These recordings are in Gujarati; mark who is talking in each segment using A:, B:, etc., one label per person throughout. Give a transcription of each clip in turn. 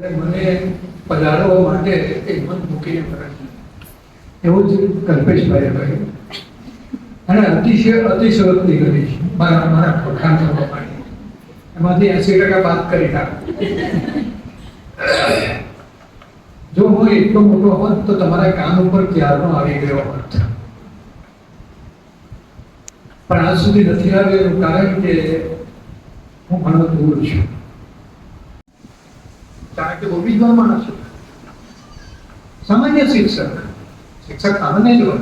A: મને પધારવા માટે એક મન મૂકીને કરે એવું જ કલ્પેશભાઈએ કહ્યું. અને અતિશય અતિશયોક્તિ કરી છે. મારા મારા વખાણ કરવા માટે. એમાંથી એસી ટકા બાદ કરી નાખ. જો હું એટલો મોટો હોત તો તમારા કાન ઉપર ક્યારનો આવી ગયો હોત. પણ આજ સુધી નથી આવ્યો કારણ કે હું ઘણો દૂર છું. કારણ કે બહુ વિદ્વાન માણસ છું સામાન્ય શિક્ષક શિક્ષક સામાન્ય જ હોય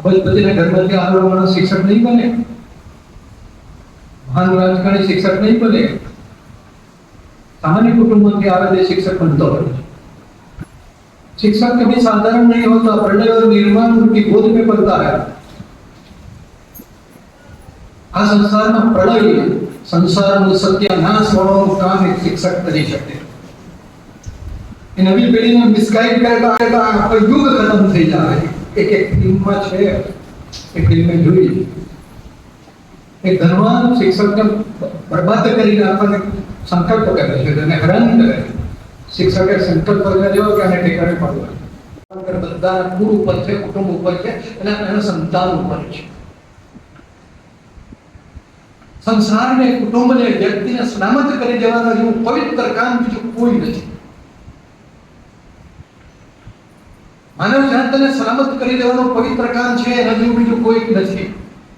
A: અબજપતિના ઘરમાંથી આવેલો માણસ શિક્ષક નહીં બને મહાન રાજકારણી શિક્ષક નહીં બને सामान्य कुटुंबामध्ये आवे ते शिक्षक बनतो शिक्षक कभी साधारण नहीं होता प्रलय और निर्माण उनकी गोद में पड़ता है આ સંસારમાં પ્રલય સંસારનો સત્યાનાશ વાળો કામ એક શિક્ષક કરી શકે. એ નવી પેઢીને મિસગાઈડ કરતા કરતા આખો યુગ ખતમ થઈ જાય. એક એક ફિલ્મમાં છે. એ ફિલ્મે જોઈ. એ ધનવાન શિક્ષકને બરબાદ કરી આપણને સંકલ્પ કરે છે તેને હેરાન કરે. શિક્ષકે સંકલ્પ કર્યો કે આને ઠેકાણે પડવા. બધા કુળ ઉપર છે, કુટુંબ ઉપર છે અને એના સંતાન ઉપર છે. સંસારને, કુટુંબને, વ્યક્તિને સલામત કરી દેવાના જેવું પવિત્ર કામ બીજું કોઈ નથી. માનવ જાતને સલામત કરી દેવાનું પવિત્ર કામ છે એના બીજું કોઈ નથી.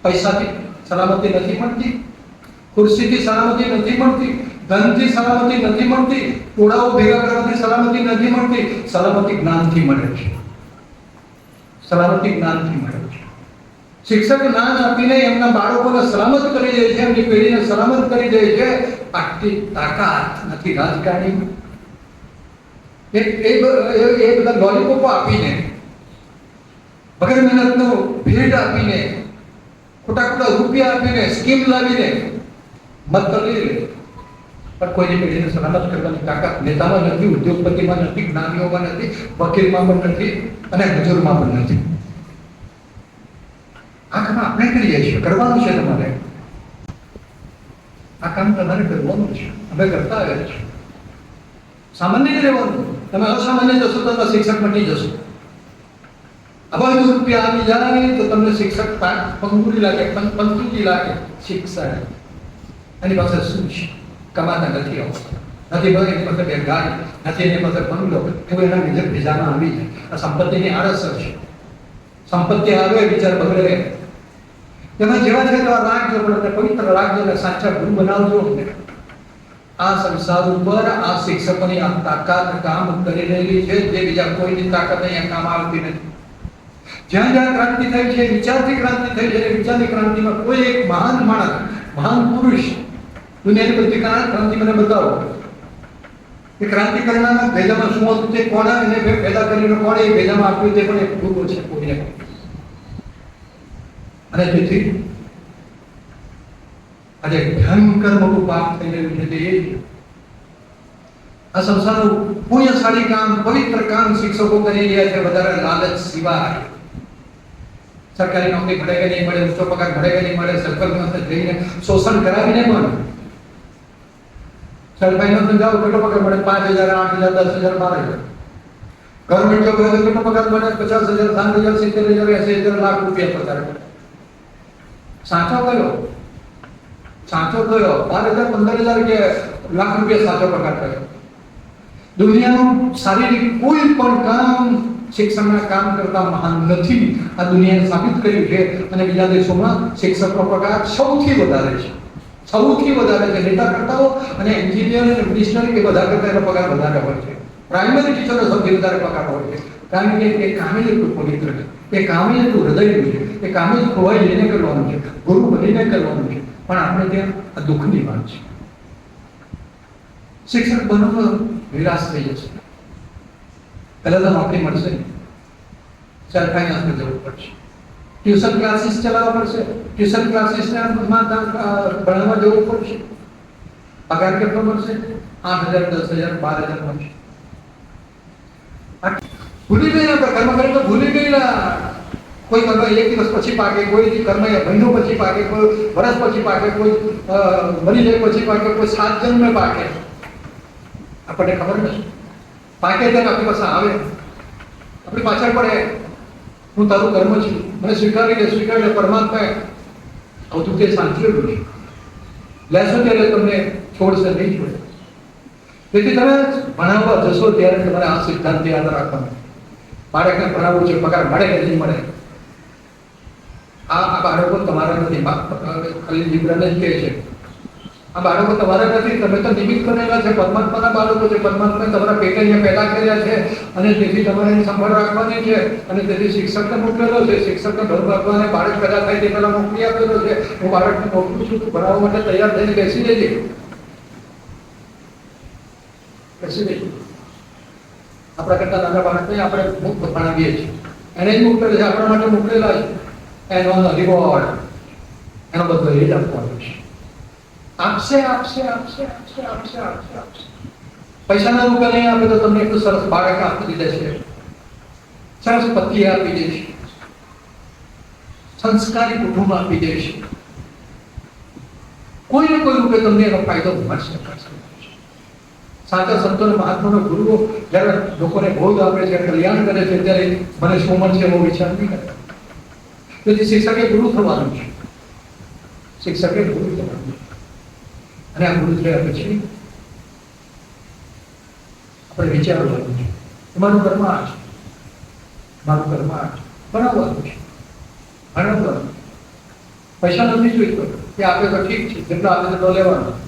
A: પૈસાથી સલામતી નથી મળતી, ખુરશીથી સલામતી નથી મળતી, ધનથી સલામતી નથી મળતી ટોળાઓ ભેગા કરવાથી સલામતી નથી મળતી, સલામતી જ્ઞાનથી મળે છે. સલામતી જ્ઞાનથી મળે શિક્ષક જ્ઞાન આપીને એમના બાળકોને સલામત કરી દે છે, એમની પેઢીને સલામત કરી દે છે. આટલી તાકાત નથી રાજકારણી. એ એ બધા લોલીપોપો આપીને, વગર મહેનતનું ભેટ આપીને, ખોટા ખોટા રૂપિયા આપીને, સ્કીમ લાવીને મત કરી લે. પણ કોઈની પેઢીને સલામત કરવાની તાકાત નેતામાં નથી, ઉદ્યોગપતિમાં નથી, જ્ઞાનીઓમાં નથી, વકીલમાં પણ નથી અને મજૂરમાં પણ નથી. આ કામ આપણે કરીએ છીએ કરવાનું છે તમારે આ કામ તમારે કરવાનું છે અમે કરતા આવ્યા છીએ સામાન્ય જ રહેવાનું તમે અસામાન્ય જશો તો તમે શિક્ષક બની જશો અબજ રૂપિયા આવી જાય તો તમને શિક્ષક પા- પંગુરી લાગે પં- પંતુજી લાગે શિક્ષક એની પાસે શું છે કમાતા નથી આવતા નથી ભાઈ એની પાસે બે ગાડી નથી એની પાસે બંગલો એવું એના બીજા બીજામાં આવી જાય આ સંપત્તિની આડઅસર છે સંપત્તિ આવે વિચાર બગડે તમે જેવા છે તેવા રાખજો પણ તમને પવિત્ર રાખજો અને સાચા ગુરુ બનાવજો. અમને. આ સંસાર ઉપર આ શિક્ષકોની આ તાકાત કામ કરી રહેલી છે, જે બીજા કોઈની તાકાત અહીંયા કામ આવતી નથી. જ્યાં જ્યાં ક્રાંતિ થઈ છે, વિચારથી ક્રાંતિ થઈ છે, વિચારની ક્રાંતિમાં કોઈ એક મહાન માણસ, મહાન પુરુષ દુનિયાની બધી ક્રા- ક્રાંતિ મને બતાવો. એ ક્રાંતિ કરનારના ભેજામાં શું હતું તે કોણે એને ભે- કરીને કોણે એ ભેજામાં આપ્યું તે પણ એક ગુરુ છે કોઈને અને તેથી આજે ભયંકર મોટું પાપ થઈ રહ્યું છે તે એ છે. આ સંસારનું પુણ્યશાળી કામ પવિત્ર કામ શિક્ષકો કરી રહ્યા છે વધારે લાલચ સિવાય સરકારી નોકરી મળે કે નહીં મળે ઊંચો પગાર મળે કે નહીં મળે સરપંચમાં જઈને શોષણ કરાવીને પણ સરપંચમાં જાઓ કેટલો પગાર મળે પાંચ હજાર આઠ હજાર દસ હજાર બાર હજાર ગવર્મેન્ટ જોબ હોય તો કેટલો પગાર મળે પચાસ હજાર સાઠ હજાર સિત્તેર હજાર એસી હજાર લાખ રૂપિયા પગાર મળે સાચો કયો? સાચો કયો? બાર હજાર, પંદર હજાર કે લાખ રૂપિયા સાચો પગાર કર્યો? દુનિયાનું શારીરિક કોઈ પણ કામ શિક્ષણના કામ કરતા મહાન નથી. આ દુનિયાએ સાબિત કર્યું છે અને બીજા દેશોમાં શિક્ષકનો પગાર સૌથી વધારે છે. સૌથી વધારે છે નેતા કરતાઓ અને એન્જિનિયર અને મિનિસ્ટર એ બધા કરતા એનો પગાર વધારે હોય છે. પ્રાઇમરી ટીચરનો સૌથી વધારે પગાર હોય છે. કારણ કે એ કામે પવિત્ર છે. એ કામે એટલું હૃદયનું છે. એ કામે ખોવાઈ જઈને કરવાનું છે. ગુરુ બનીને કરવાનું છે. પણ આપણે ત્યાં આ દુઃખની વાત છે. શિક્ષક બનવું નિરાશ થઈ જશે. પહેલાં તો નોકરી મળશે નહીં. સરકારી નોકરી જવું પડશે. ટ્યુશન ક્લાસીસ ચલાવવા પડશે. ટ્યુશન ક્લાસીસમાં ભણવા જવું પડશે. પગાર કેટલો મળશે? આઠ હજાર, દસ હજાર, બાર હજાર મળશે. ભૂલી ગઈ કર્મ કરે તો ભૂલી કોઈ કર્મ એક દિવસ પછી પાકે, કોઈ કર્મ એ મહિનો પછી પાકે, કોઈ વર્ષ પછી પાકે, કોઈ મરી જાય પછી પાકે, કોઈ સાત જન્મે પાકે. આપણને ખબર નથી. પાકે ત્યારે આપણી પાસે આવે. આપણી પાછળ પડે. હું તારું કર્મ છું. મને સ્વીકારી લે સ્વીકારી લે તું તે સાંચવેલું છે લેશો ત્યારે તમને છોડશે, નહીં છોડે. તેથી તમે ભણાવવા જશો ત્યારે તમારે આ સિદ્ધાંત યાદ રાખવાનો. બાળકને ભણાવવું છે? પગાર મળે કે નહીં મળે? આ બાળકો તમારા નથી. ખાલી જીબ્રાને જ કહે છે. આ બાળકો તમારા નથી. તમે તો નિમિત્ત બનેલા છે. પરમાત્માના બાળકો છે. પરમાત્માએ તમારા પેટે અહીંયા પેદા કર્યા છે અને તેથી તમારે એની સંભાળ રાખવાની છે અને તેથી શિક્ષકને મોકલેલો છે. શિક્ષકને ઘર ભગવાને બાળક પેદા થાય તે પહેલાં મોકલી આપેલો છે. હું બાળકને મોકલું છું ભણાવવા માટે તૈયાર થઈને બેસી જજે. બેસી જઈએ આપણા કરતા નાના બાળકને આપણે ભણાવીએ છીએ. એને જ મોકલેલા છે. આપણા માટે મોકલેલા છે. એનો હરિવાવાળા એનો બધો એ જ આપવાનો છે આપશે આપશે આપશે આપશે આપશે આપશે આપશે પૈસાના રૂપે નહીં આપે તો તમને એટલું સરસ બાળક આપી દેશે સરસ પત્ની આપી દેશે સંસ્કારી કુટુંબ આપી દેશે કોઈ ને કોઈ રૂપે તમને એનો ફાયદો મળશે. સાચા સંતો અને મહાત્માનો ગુરુઓ જ્યારે લોકોને ભોગ આપે છે કલ્યાણ કરે છે ત્યારે મને શું મળશે એવો વિચાર નહીં કરતા તેથી શિક્ષકે ગુરુ થવાનું છે, શિક્ષકે ગુરુ થવાનું અને આ ગુરુ થયા પછી આપણે વિચારવાનું છે તમારું કર્મ આ છે. મારું કર્મ આ છે. ભણાવવાનું છે. ભણાવવાનું પૈસા નથી જોઈતો. કે આપે તો ઠીક છે. જેટલા આપે તેટલો લેવાનો.